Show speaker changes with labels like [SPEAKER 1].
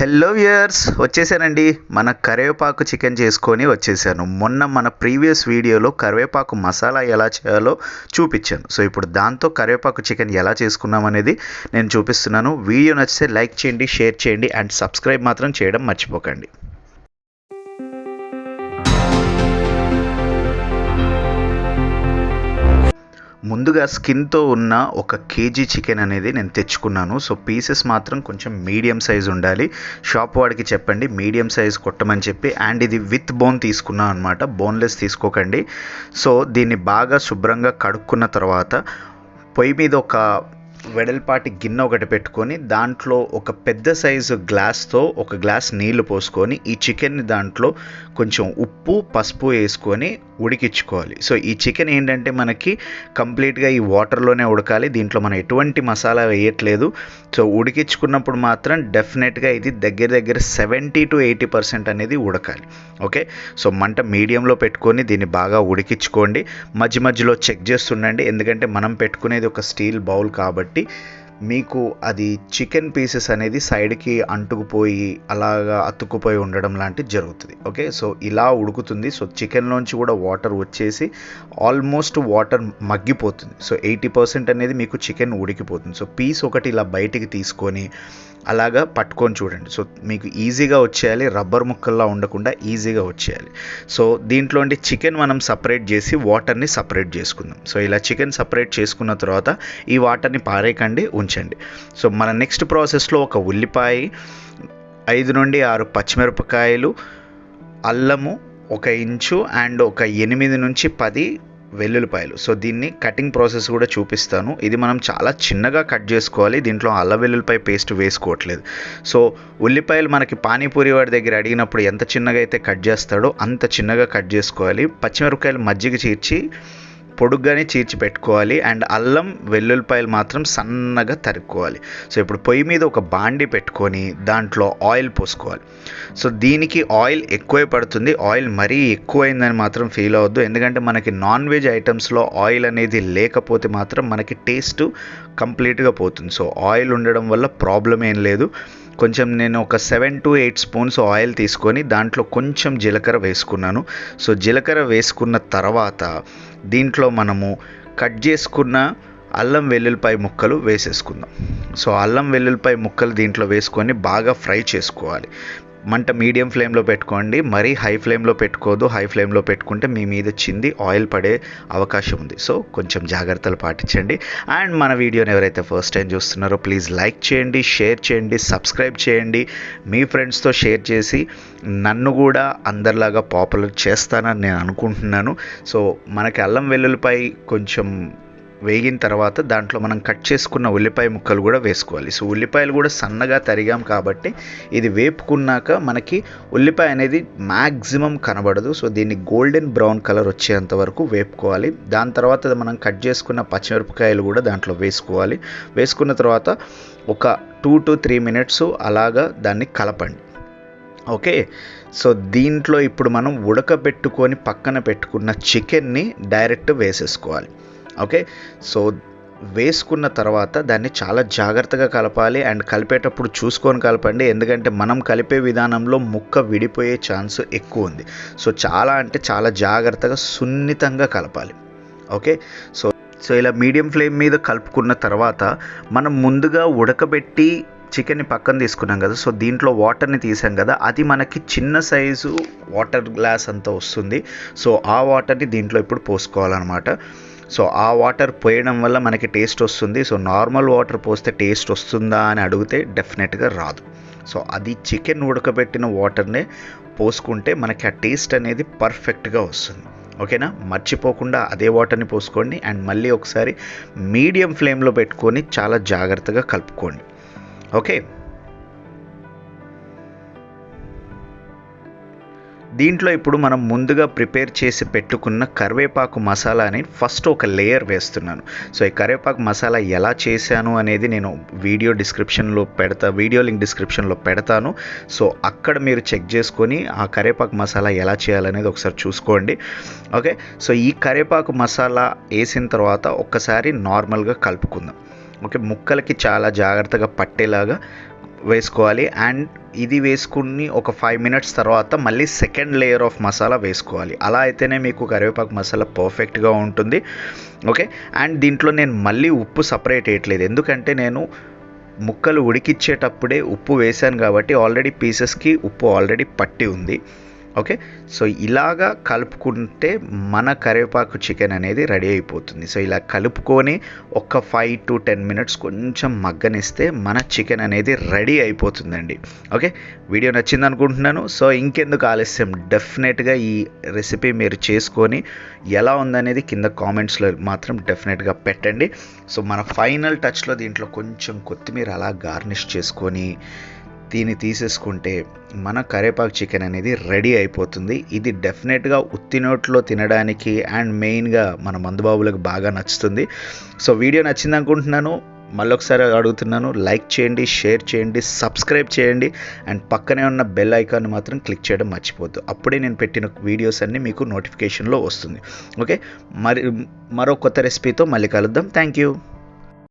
[SPEAKER 1] Hello viewers వచ్చేసానండి. మన కరివేపాకు చికెన్ చేసుకొని వచ్చేసాను. మొన్న మన ప్రీవియస్ వీడియోలో కరివేపాకు మసాలా ఎలా చేయాలో చూపించాను. సో ఇప్పుడు దాంతో కరివేపాకు చికెన్ ఎలా చేసుకున్నాం అనేది నేను చూపిస్తున్నాను. వీడియో నచ్చితే లైక్ చేయండి షేర్ చేయండి అండ్ సబ్స్క్రైబ్ మాత్రం చేయడం మర్చిపోకండి. ముందుగా స్కిన్తో ఉన్న ఒక కేజీ చికెన్ అనేది నేను తెచ్చుకున్నాను. సో పీసెస్ మాత్రం కొంచెం మీడియం సైజ్ ఉండాలి. షాప్ వాడికి చెప్పండి మీడియం సైజ్ కొట్టమని చెప్పి. అండ్ ఇది విత్ బోన్ తీసుకున్నాను అనమాట బోన్లెస్ తీసుకోకండి. సో దీన్ని బాగా శుభ్రంగా కడుక్కున్న తర్వాత పొయ్యి మీద ఒక వెడల్పాటి గిన్నె ఒకటి పెట్టుకొని దాంట్లో ఒక పెద్ద సైజు గ్లాస్తో ఒక గ్లాస్ నీళ్ళు పోసుకొని ఈ చికెన్ని దాంట్లో కొంచెం ఉప్పు పసుపు వేసుకొని ఉడికించుకోవాలి. సో ఈ చికెన్ ఏంటంటే మనకి కంప్లీట్గా ఈ వాటర్లోనే ఉడకాలి. దీంట్లో మనం ఎటువంటి మసాలా వేయట్లేదు. సో ఉడికించుకున్నప్పుడు మాత్రం డెఫినెట్గా ఇది దగ్గర దగ్గర సెవెంటీ టు ఎయిటీ పర్సెంట్ అనేది ఉడకాలి. ఓకే? సో మంట మీడియంలో పెట్టుకొని దీన్ని బాగా ఉడికించుకోండి. మధ్య మధ్యలో చెక్ చేస్తుండండి. ఎందుకంటే మనం పెట్టుకునేది ఒక స్టీల్ బౌల్ కాబట్టి మీకు అది చికెన్ పీసెస్ అనేది సైడ్కి అంటుకుపోయి అలాగా అతుక్కుపోయి ఉండడం లాంటిది జరుగుతుంది. ఓకే? సో ఇలా ఉడుకుతుంది. సో చికెన్లోంచి కూడా వాటర్ వచ్చేసి ఆల్మోస్ట్ వాటర్ మగ్గిపోతుంది. సో ఎయిటీ పర్సెంట్ అనేది మీకు చికెన్ ఉడికిపోతుంది. సో పీస్ ఒకటి ఇలా బయటికి తీసుకొని అలాగా పట్టుకొని చూడండి. సో మీకు ఈజీగా వచ్చేయాలి రబ్బర్ ముక్కల్లా ఉండకుండా ఈజీగా వచ్చేయాలి. సో దీంట్లో చికెన్ మనం సపరేట్ చేసి వాటర్ని సపరేట్ చేసుకుందాం. సో ఇలా చికెన్ సపరేట్ చేసుకున్న తర్వాత ఈ వాటర్ని పారేయకండి ఉంచండి. సో మన నెక్స్ట్ ప్రాసెస్లో ఒక ఉల్లిపాయ ఐదు నుండి ఆరు పచ్చిమిరపకాయలు అల్లము ఒక ఇంచు అండ్ ఒక ఎనిమిది నుంచి పది వెల్లుల్లిపాయలు. సో దీన్ని కటింగ్ ప్రాసెస్ కూడా చూపిస్తాను. ఇది మనం చాలా చిన్నగా కట్ చేసుకోవాలి. దీంట్లో అల్ల వెల్లుల్లిపాయ పేస్ట్ వేసుకోవట్లేదు. సో ఉల్లిపాయలు మనకి పానీపూరి వాడి దగ్గర అడిగినప్పుడు ఎంత చిన్నగా అయితే కట్ చేస్తాడో అంత చిన్నగా కట్ చేసుకోవాలి. పచ్చిమిరపకాయలు మజ్జిగ చీర్చి పొడుగ్గానే చీర్చి పెట్టుకోవాలి అండ్ అల్లం వెల్లుల్లిపాయలు మాత్రం సన్నగా తరుక్కోవాలి. సో ఇప్పుడు పొయ్యి మీద ఒక బాండి పెట్టుకొని దాంట్లో ఆయిల్ పోసుకోవాలి. సో దీనికి ఆయిల్ ఎక్కువే పడుతుంది. ఆయిల్ మరీ ఎక్కువైందని మాత్రం ఫీల్ అవ్వద్దు. ఎందుకంటే మనకి నాన్ వెజ్ ఐటమ్స్లో ఆయిల్ అనేది లేకపోతే మాత్రం మనకి టేస్ట్ కంప్లీట్గా పోతుంది. సో ఆయిల్ ఉండడం వల్ల ప్రాబ్లం ఏం లేదు. కొంచెం నేను ఒక seven to eight spoons oil తీసుకొని దాంట్లో కొంచెం జీలకర్ర వేసుకున్నాను. సో జీలకర్ర వేసుకున్న తర్వాత దీంట్లో మనము కట్ చేసుకున్న అల్లం వెల్లుల్లిపాయ ముక్కలు వేసేసుకుందాం. సో అల్లం వెల్లుల్లిపాయ ముక్కలు దీంట్లో వేసుకొని బాగా ఫ్రై చేసుకోవాలి. మంట మీడియం ఫ్లేమ్లో పెట్టుకోండి. మరీ హై ఫ్లేమ్లో పెట్టుకోదు. హై ఫ్లేమ్లో పెట్టుకుంటే మీ మీద చింది ఆయిల్ పడే అవకాశం ఉంది. సో కొంచెం జాగ్రత్తలు పాటించండి. అండ్ మన వీడియోని ఎవరైతే ఫస్ట్ టైం చూస్తున్నారో ప్లీజ్ లైక్ చేయండి షేర్ చేయండి సబ్స్క్రైబ్ చేయండి. మీ ఫ్రెండ్స్తో షేర్ చేసి నన్ను కూడా అందరిలాగా పాపులర్ చేస్తానని నేను అనుకుంటున్నాను. సో మనకి అల్లం వెల్లుల్లిపై కొంచెం వేగిన తర్వాత దాంట్లో మనం కట్ చేసుకున్న ఉల్లిపాయ ముక్కలు కూడా వేసుకోవాలి. సో ఉల్లిపాయలు కూడా సన్నగా తరిగాం కాబట్టి ఇది వేపుకున్నాక మనకి ఉల్లిపాయ అనేది మ్యాక్సిమం కనబడదు. సో దీన్ని గోల్డెన్ బ్రౌన్ కలర్ వచ్చేంత వరకు వేపుకోవాలి. దాని తర్వాత మనం కట్ చేసుకున్న పచ్చిమిరపకాయలు కూడా దాంట్లో వేసుకోవాలి. వేసుకున్న తర్వాత ఒక టూ టు త్రీ మినిట్స్ అలాగా దాన్ని కలపండి. ఓకే? సో దీంట్లో ఇప్పుడు మనం ఉడకబెట్టుకొని పక్కన పెట్టుకున్న చికెన్ని డైరెక్ట్ వేసేసుకోవాలి. ఓకే సో వేసుకున్న తర్వాత దాన్ని చాలా జాగ్రత్తగా కలపాలి అండ్ కలిపేటప్పుడు చూసుకొని కలపండి. ఎందుకంటే మనం కలిపే విధానంలో ముక్క విడిపోయే ఛాన్స్ ఎక్కువ ఉంది. సో చాలా అంటే చాలా జాగ్రత్తగా సున్నితంగా కలపాలి. ఓకే సో సో ఇలా మీడియం ఫ్లేమ్ మీద కలుపుకున్న తర్వాత మనం ముందుగా ఉడకబెట్టి చికెన్ని పక్కన తీసుకున్నాం కదా. సో దీంట్లో వాటర్ని తీసాం కదా. అది మనకి చిన్న సైజు వాటర్ గ్లాస్ అంతా వస్తుంది. సో ఆ వాటర్ని దీంట్లో ఇప్పుడు పోసుకోవాలన్నమాట. సో ఆ వాటర్ పోయడం వల్ల మనకి టేస్ట్ వస్తుంది. సో నార్మల్ వాటర్ పోస్తే టేస్ట్ వస్తుందా అని అడిగితే డెఫినెట్గా రాదు. సో అది చికెన్ ఉడకబెట్టిన వాటర్నే పోసుకుంటే మనకి ఆ టేస్ట్ అనేది పర్ఫెక్ట్గా వస్తుంది. ఓకేనా? మర్చిపోకుండా అదే వాటర్ని పోసుకోండి. అండ్ మళ్ళీ ఒకసారి మీడియం ఫ్లేమ్లో పెట్టుకొని చాలా జాగ్రత్తగా కలుపుకోండి. ఓకే? దీంట్లో ఇప్పుడు మనం ముందుగా ప్రిపేర్ చేసి పెట్టుకున్న కరివేపాకు మసాలాని ఫస్ట్ ఒక లేయర్ వేస్తున్నాను. సో ఈ కరివేపాకు మసాలా ఎలా చేశాను అనేది నేను వీడియో డిస్క్రిప్షన్లో పెడతా వీడియో లింక్ డిస్క్రిప్షన్లో పెడతాను. సో అక్కడ మీరు చెక్ చేసుకొని ఆ కరివేపాకు మసాలా ఎలా చేయాలనేది ఒకసారి చూసుకోండి. ఓకే? సో ఈ కరివేపాకు మసాలా వేసిన తర్వాత ఒక్కసారి నార్మల్గా కలుపుకుందాం. ఓకే? ముక్కలకి చాలా జాగ్రత్తగా పట్టేలాగా వేసుకోవాలి. అండ్ ఇది వేసుకుని ఒక ఫైవ్ మినిట్స్ తర్వాత మళ్ళీ సెకండ్ లేయర్ ఆఫ్ మసాలా వేసుకోవాలి. అలా అయితేనే మీకు కరివేపాకు మసాలా పర్ఫెక్ట్గా ఉంటుంది. ఓకే అండ్ దీంట్లో నేను మళ్ళీ ఉప్పు సపరేట్ వేయట్లేదు. ఎందుకంటే నేను ముక్కలు ఉడికిచ్చేటప్పుడే ఉప్పు వేశాను కాబట్టి ఆల్రెడీ పీసెస్కి ఉప్పు ఆల్రెడీ పట్టి ఉంది. ఓకే? సో ఇలాగా కలుపుకుంటే మన కరివేపాకు చికెన్ అనేది రెడీ అయిపోతుంది. సో ఇలా కలుపుకొని ఒక ఫైవ్ టు టెన్ మినిట్స్ కొంచెం మగ్గనిస్తే మన చికెన్ అనేది రెడీ అయిపోతుందండి. ఓకే? వీడియో నచ్చింది అనుకుంటున్నాను సో ఇంకెందుకు ఆలస్యం? డెఫినెట్గా ఈ రెసిపీ మీరు చేసుకొని ఎలా ఉందనేది కింద కామెంట్స్లో మాత్రం డెఫినెట్గా పెట్టండి. సో మన ఫైనల్ టచ్లో దీంట్లో కొంచెం కొత్తిమీర అలా గార్నిష్ చేసుకొని దీన్ని తీసేసుకుంటే మన కరేపాకు చికెన్ అనేది రెడీ అయిపోతుంది. ఇది డెఫినెట్గా ఉత్తి నోట్లో తినడానికి అండ్ మెయిన్గా మన మందుబాబులకు బాగా నచ్చుతుంది. సో వీడియో నచ్చింది అనుకుంటున్నాను. మళ్ళొకసారి అడుగుతున్నాను. లైక్ చేయండి షేర్ చేయండి సబ్స్క్రైబ్ చేయండి. అండ్ పక్కనే ఉన్న బెల్ ఐకాన్ మాత్రం క్లిక్ చేయడం మర్చిపోద్దు అప్పుడే నేను పెట్టిన వీడియోస్ అన్నీ మీకు నోటిఫికేషన్లో వస్తుంది. ఓకే? మరి మరో కొత్త రెసిపీతో మళ్ళీ కలుద్దాం. Thank you.